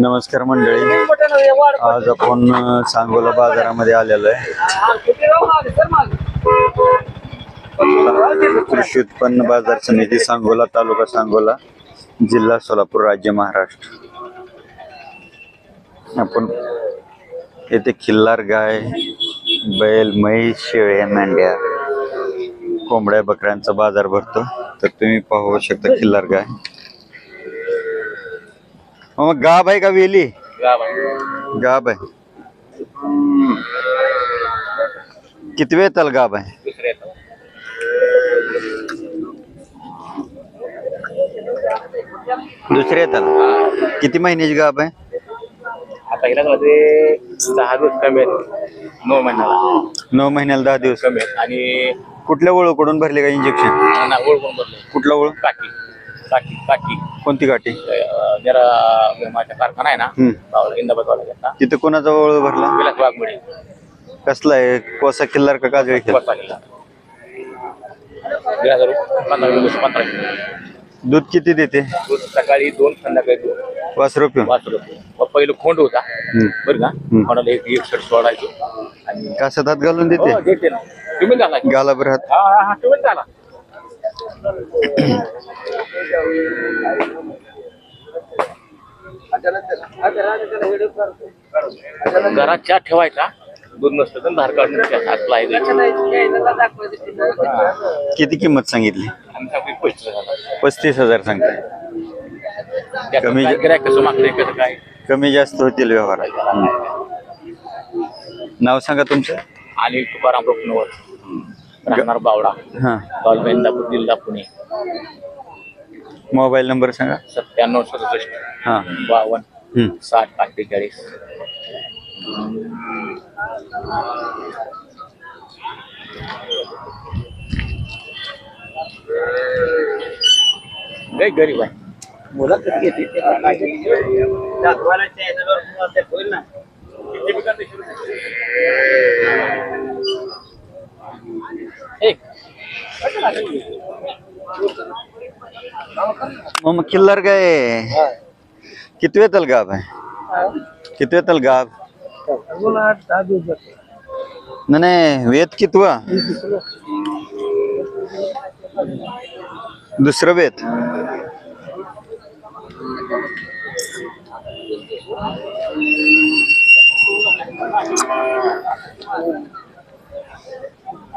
नमस्कार मंडळी. आज आपण सांगोला बाजारामध्ये आलेलो आहे. कृषी उत्पन्न बाजार समिती सांगोला तालुका सांगोला जिल्हा सोलापूर राज्य महाराष्ट्र. आपण येथे खिल्लार गाय बैल म्हैस शेळ्या मेंढ्या कोंबड्या बकऱ्यांचा बाजार भरतो. तर तुम्ही पाहू शकता खिल्लार गाय. मग गाब आहे का वेली? गाब आहे. किती वेळ त्याला गाब आहे? दुसऱ्या त्याला किती महिन्याची गाब आहे? आता हिला मध्ये सहा दिवस कमी आहेत. नऊ महिन्याला. नऊ महिन्याला दहा दिवस. कमी आहेत. आणि कुठल्या ओळखकडून भरले का इंजेक्शन ना ओळखून भरले. कुठला ओळख कोणती गाठी? जरा माझा कारखाना आहे ना हम्म. इंदाबादवाला घेतला. तिथं कोणाचा ओळख भरला? विलास वाघमोडे कसला आहे? कोसा किल्लार का काजळी किल्लार? बस लागेल दीड हजार रुपये पंधरा किलो पंधरा. किलो दूध किती देते? दूध सकाळी दोन संध्याकाळी दोन. पाच रुपये पाच रुपये पहिलं खोंड होता. हम्म. बरं का? खोंडाला एक एक शर्ट सोडायचो. आणि कासात हात घालून देते? हो, देते ना. तुम्ही झाला गाला भर हात. हा हा हा तुम्ही झाला घरात चहा ठेवायचा. दूध नसतं तर धार काढून किती किंमत सांगितली? पस्तीस हजार. सांगताय. कमी- कसं मागतंय कसं काय? कमी जास्त होतील व्यवहारात. हम्म. नाव सांगा तुमचं. आणि तुकाराम रोखनवर राहणार बावडा. हा. तालुका इंदापूर जिल्हा पुणे. मोबाईल नंबर सांगा. सत्त्याण्णव सदुसष्ट हा. बावन्न हम्म. साठ अठ्ठेचाळीस. लय गरीब आहे. मुलं कधी येते ते दाखवायला होईल ना किती बी करते सुरू. एक मग किल्लार काय? किती वेळ गाब आहे? किती वेळ गाब? नाही, नाही वेद कितवा? दुसरं वेद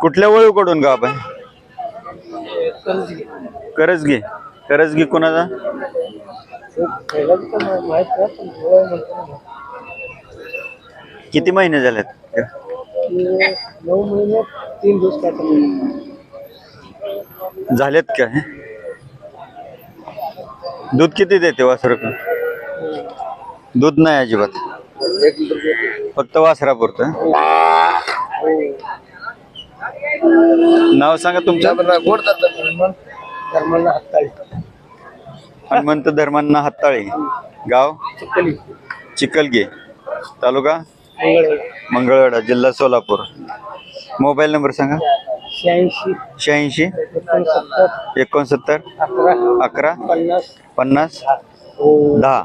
कुठल्या वळूकडून गाब आहे? करजगी. करजगी. कोणाचा? किती महिने झालेत? नऊ महिने तीन दिवस झालेत काय दूध किती देते वासर? दूध नाही अजिबात. फक्त वासरापुरतं नाव सांगा तुमचं. धर्माला हाताळी हनुमंत धर्मांना हाताळे गाव? चिखली. चिखलगे. तालुका? मंगळ मंगळवेढा जिल्हा सोलापूर. मोबाईल नंबर सांगा. शहाऐंशी. शहाऐंशी. एकोणसत्तर. एकोणसत्तर. अकरा. अकरा. पन्नास. पन्नास. दहा.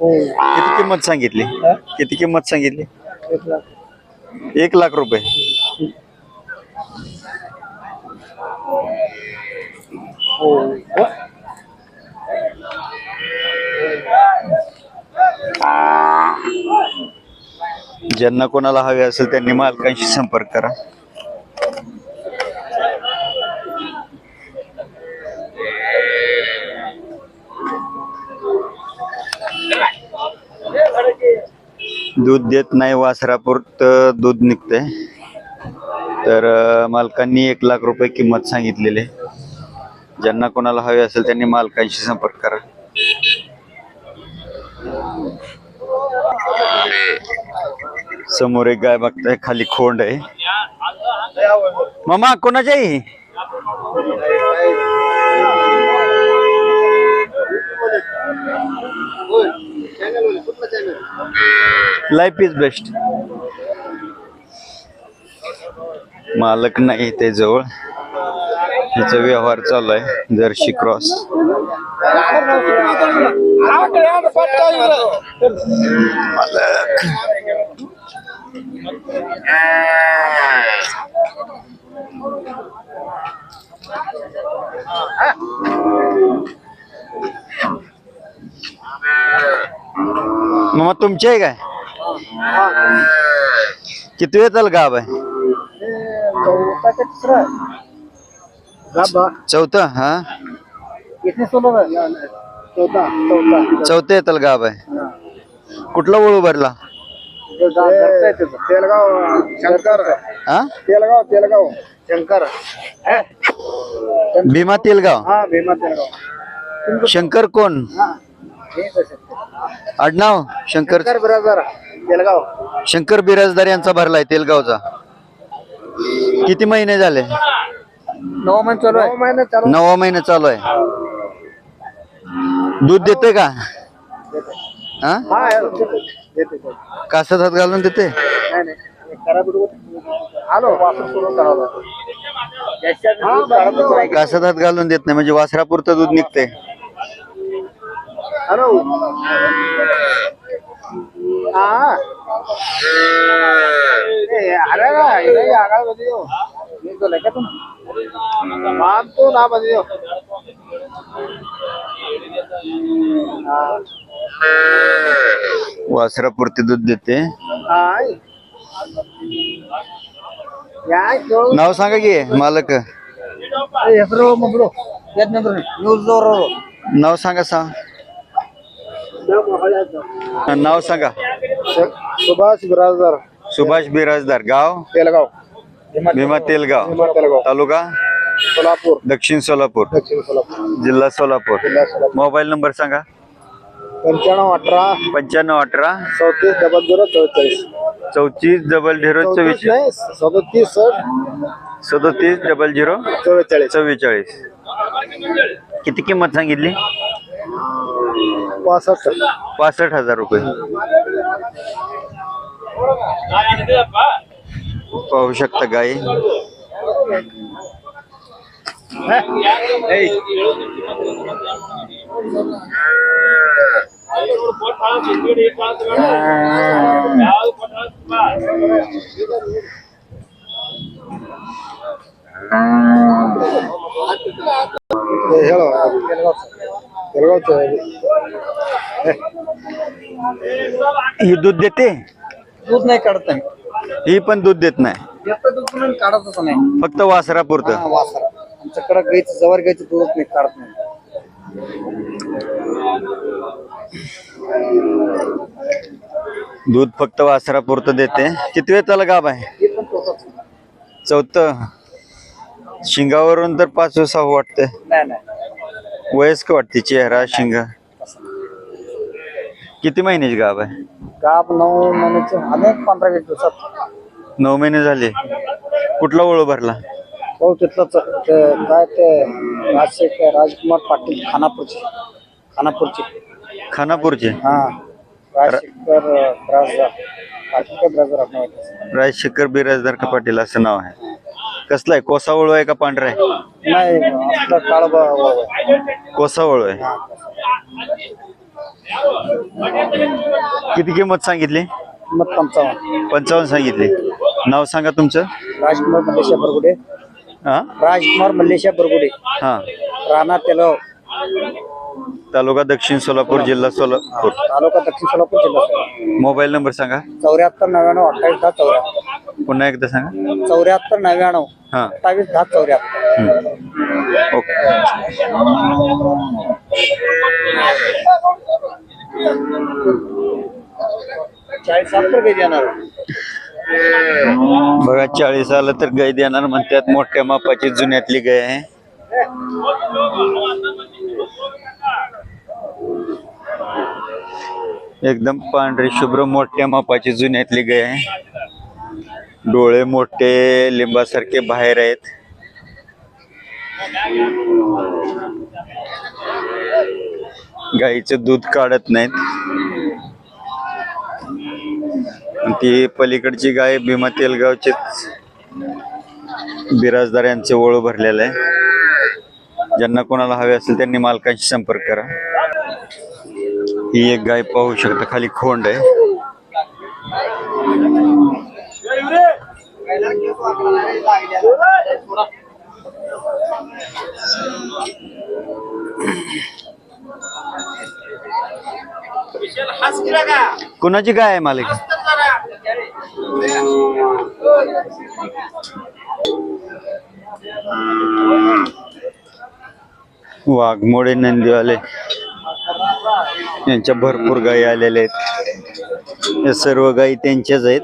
हो किती किंमत सांगितली? हा? किती किंमत सांगितली? एक लाख. एक लाख रुपये. Oh, what? ज्यांना कोणाला हवे असेल त्यांनी मालकांशी संपर्क करा दूध देत नाही वासरापुरत दूध निघतंय तर मालकांनी एक लाख रुपये किंमत सांगितलेली आहे. ज्यांना कोणाला हवे असेल त्यांनी मालकांशी संपर्क करा. समोर एक गाय बघताय खाली खोंड आहे. मामा कोणाची लाईफ इज बेस्ट मालक नाही ते जवळ. हिचा व्यवहार चालू आहे जर्शी क्रॉस. मग तुमचे आहे काय? किती वेळ चाल गाव आहे चौथा हा? चौथा चौथा. चौथं येताल गाव आहे. कुठला वळू भरला? तेलगाव शंकर. हा? तेलगाव तेलगाव. शंकर. भीमा तेलगाव. हा भीमा तेलगाव. शंकर कोण? हा. आडनाव? शंकर शंकर ब्रदर तेलगाव. शंकर बिराजदार यांचा भरलाय तेलगावचा. किती महिने झाले? नऊ महिने चालू आहे. नऊ महिने चालू नवा महिना चालू आहे. दूध देते का? हा? हा देते देते कासात हात घालून देते नाही नाही. करा बिडू आलो वापस सुरू करावं हा कासात हात घालून देत नाही म्हणजे वासरापुरतं दूध निघते हॅलो. हा. ए, अरे मध्ये येऊ मी मान तो ना मध्ये येऊ हा वासरापुरते दूध देते हाय या क्यों नाव सांगा की मालक ಹೆಸರು ಒಬ್ರು ಯತ್ನಂದ್ರು ನ್ಯೂಸ್ ಅವರು नाव सांगा सा नाव सांगा ಸುಭಾಷ್ ಬಿರಾಜದಾರ್ सुभाष बिराजदार गाव तेलगाव भीमा तेलगाव. भीमा तेलगाव. तालुका? सोलापूर. दक्षिण सोलापूर. दक्षिण सोलापूर. जिल्हा सोलापूर. जिल्हा सोलापूर. मोबाईल नंबर सांगा. पंच्याण्णव अठरा. पंच्याण्णव अठरा. चौतीस डबल झिरो चौवेचाळीस. चौतीस डबल झिरो चौतीस चव्वेचाळीस नाही सदोतीस सदोतीस डबल झिरो चव्वेचाळीस चव्वेचाळीस किती किंमत सांगितली? पासष्ट. पासष्ट हजार रुपये. पाहू शकता गाय हाँ। दूध देते दूध नहीं करते ही पण दूध देत नाही. दूध काढतच नाही. फक्त वासरापुरतं. हा, वासरा. आमच्याकडे गाईचं जवळ गाईचं दूधच नाही काढत नाही. दूध फक्त वासरापुरतं देते. किती वेळ त्याला गाभ आहे? हे पण तोच चौथं. शिंगावरून तर पाच सहा नाही नाही. वयस्क वाटते चेहरा शिंग. किती महिन्याची गाभ आहे? गाप नऊ महिन्याचे अनेक पंधरा वीस दिवसात. नऊ महिने झाले. कुठला ओळू भरला? हो तिथलंच ते काय ते राजशेखर राजकुमार पाटील खानापूरचे. खानापूरचे. खानापूरचे? हा. राजशेखर आपलं वाटतं. राजशेखर बिराजदार का पाटील असं नाव आहे? कसला आहे? कोसा ओळू आहे का पांढरा आहे? नाही आपलं काळ कोसा ओळू आहे. किती किंमत सांगितली? मग पंचावन्न. पंचावन्न सांगितली. नाव सांगा तुमचं. राजकुमार मल्लेशा बरगुडे. हा? राजकुमार मल्लेशा बरगुडे. हा. राणा तेलगाव तालुका दक्षिण सोलापूर जिल्हा सोलापूर. तालुका दक्षिण सोलापूर जिल्हा सोलापूर. मोबाईल नंबर सांगा. चौऱ्याहत्तर नव्याण्णव अठ्ठावीस दहा चौऱ्याहत्तर. पुन्हा एकदा सांगा. चौऱ्याहत्तर नव्याण्णव हा. अठ्ठावीस दहा चौऱ्याहत्तर. ओके. चाळीस देणार बघा चाळीस आलं तर गाय देणार म्हणतात. मोठ्या मापाची जुन्यातली गाय आहे. एकदम पांढरी शुभ्र मोठ्या मापाची जुन्यातली गाय आहे. डोळे मोठे लिंबासारखे बाहेर आहेत. गाईचं दूध काढत नाहीत. आणि ती पलीकडची गाय भीमा तेलगावचेच बिराजदार यांचे ओळू भरलेलं आहे. ज्यांना कोणाला हवे असेल त्यांनी मालकांशी संपर्क करा. ही एक गाय पाहू शकता खाली खोंड आहे. कोणाची गाय आहे मालिक? वाघमोडे नंदीवाले. यांच्या भरपूर गायी आलेल्या आहेत. या सर्व गायी त्यांच्याच आहेत.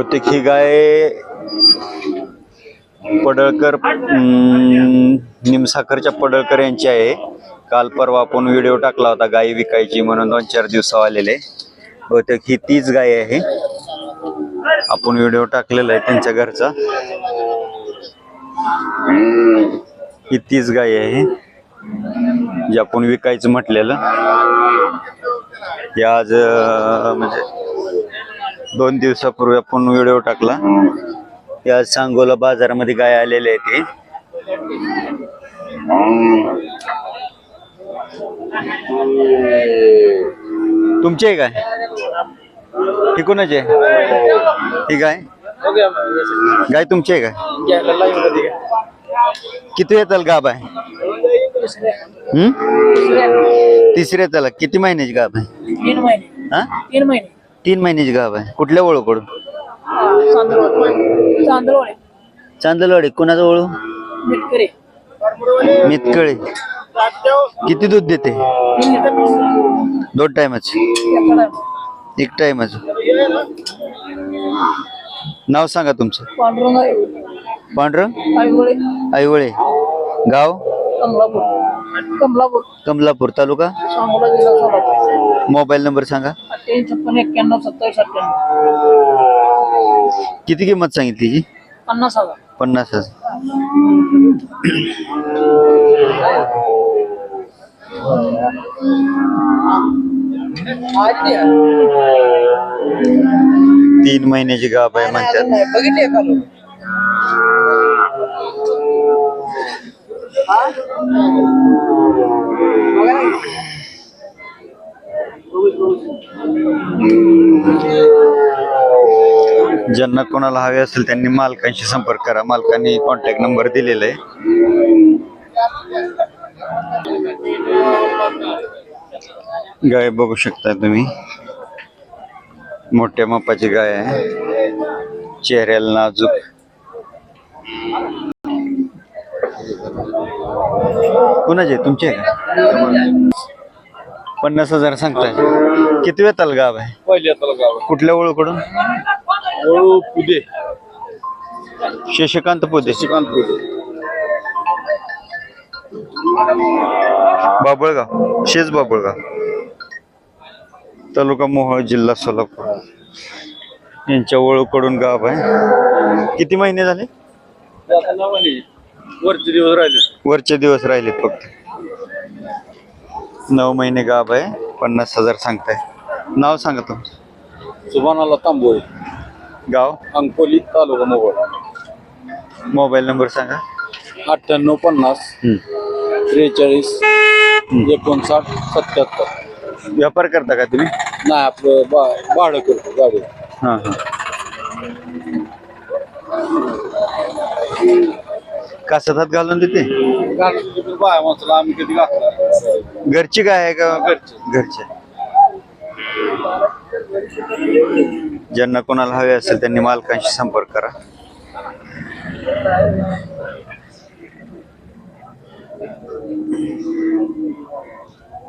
बहुतेक ही गाय पडळकर निमसाखरच्या पडळकर यांची आहे. काल परवा आपण व्हिडिओ टाकला होता गाय विकायची म्हणून दोन चार दिवसा आलेले. बहुतेक ही तीच गाय आहे. आपण व्हिडिओ टाकलेला आहे त्यांच्या घरचा. ही तीच गाय आहे जे आपण विकायचं म्हटलेलं. हे आज म्हणजे दोन दिवसापूर्वी आपण व्हिडिओ टाकला. आज सांगोला बाजारामध्ये गाय आलेले आहे ते. तुमचे आहे काय ही कोणाची आहे? ही गाय? गाय तुमची आहे काय किती येताल गाब आहे? हम्म? तिसऱ्या त्याला किती महिन्याची गाब आहे? तीन महिने. हा? तीन महिने तीन महिन्याची गाब आहे. कुठल्या चांदोळ चांदलवाडी. कोणाचं ओळू मिटकरे. मितकळे किती दूध देते? दोन टायमाच एक टायमाच नाव सांगा तुमचं. पांडुरंग पांढरं आईवळे आईवळे गाव? कमलापूर. कमलापूर. कमलापूर. तालुका? सांगोला जिल्हा सोलापूर. मोबाईल नंबर सांगा. अठ्ठ्याऐंशी छप्पन एक्क्याण्णव सत्तावीस अठ्ठ्याण्णव किती किंमत सांगितली जी पन्नास हज़ार. पन्नास हज़ार. तीन महिन्याची गाभ आहे म्हणतात. बघितले का ज्यांना कोणाला हवे असेल त्यांनी मालकांशी संपर्क करा. मालकांनी कॉन्टॅक्ट नंबर दिलेला आहे. गाय बघू शकता तुम्ही. मोठ्या मापाची गाय आहे. चेहऱ्याला नाजूक. कुणाचे? तुमचे आहे का? पन्नास हजार सांगताय. किती वेताल गाव आहे? पहिल्या गाव कुठल्या ओळखकडून ओळू पुदे. शशिकांत पोते श्रीकांत पुदे. बाबळगाव. शेज बाबळगाव. तालुका मोहोळ जिल्हा सोलापूर. यांच्या ओळखकडून गाव आहे. किती महिने झाले? आता नावाने वरचे दिवस राहिले. वरचे दिवस राहिलेत फक्त. नऊ महिने गाव आहे. पन्नास हजार सांगताय. नाव सांगा तुमचं सुभानाला तांबोळे गाव? अंकोली तालुका मोहोळ. मोबाईल नंबर सांगा. अठ्ठ्याण्णव पन्नास हम्म. त्रेचाळीस एकोणसाठ सत्याहत्तर. व्यापार करता का तुम्ही? नाही आपलं बा भाडं करतो गाडी. हां हां. कासतात घालून देते? गाडी बाया माणसाला आम्ही कधी घातला घरची काय आहे का? घरची. घरची. ज्यांना कोणाला हवे असेल त्यांनी मालकांशी संपर्क करा.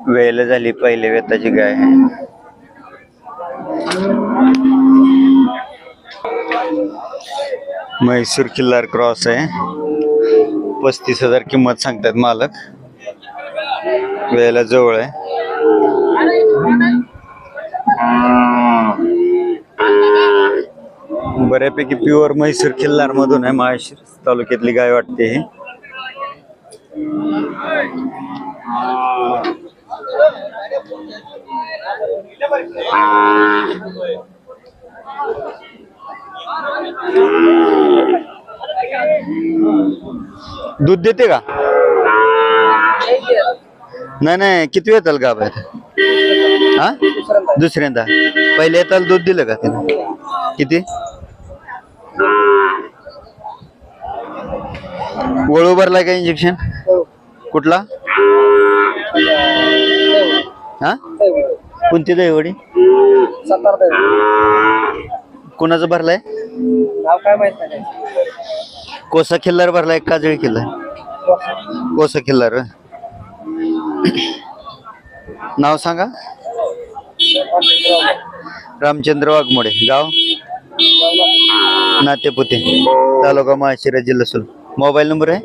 वेळेला झाली पहिले वेताची गाय. म्हैसूर किल्लार क्रॉस आहे. पस्तीस हजार किंमत सांगतात मालक. वेळेला जवळ आहे. बऱ्यापैकी प्युअर म्हैसूर किल्लार मधून आहे माहेश्वर तालुक्यातली गाय वाटते ही. दूध देते का? नाही नाही, किती गाभ आहे हा? दुसऱ्यांदा. पहिले दूध दिलं का त्यानं किती? वळू भरलाय का इंजेक्शन कुठला? हा? कोणती सातारा कोणाचं भरलाय? कोसा किल्लार भरलाय काजळी किल्लार कोसा. किल्लार होय. नाव सांगा. रामचंद्र वाघमोडे गाव? नातेपुते तालुका माळशिरा जिल्हा सोल मोबाईल नंबर आहे?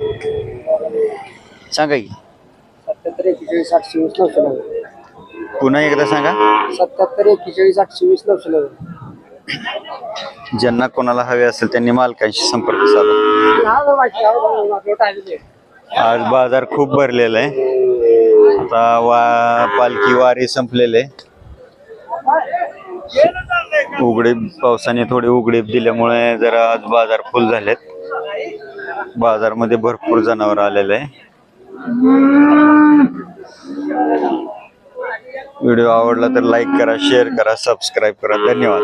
सांगा की. सत्याहत्तर एकेचाळीस आठशे वीस नऊशे नव्वद. पुन्हा एकदा सांगा. सत्याहत्तर एकेचाळीस आठशे वीस नऊशे नव्वद. ज्यांना कोणाला हवे असेल त्यांनी मालकांशी संपर्क साधा. आज बाजार खूप भरलेला आहे. आता वा पालखी वारी संपलेले उघडे पावसाने थोडे उघडीप दिल्यामुळे जरा आज बाजार फुल झालेत. बाजारमध्ये भरपूर जनावर आलेले आहे. व्हिडिओ आवडला तर लाईक करा शेअर करा सबस्क्राईब करा. धन्यवाद.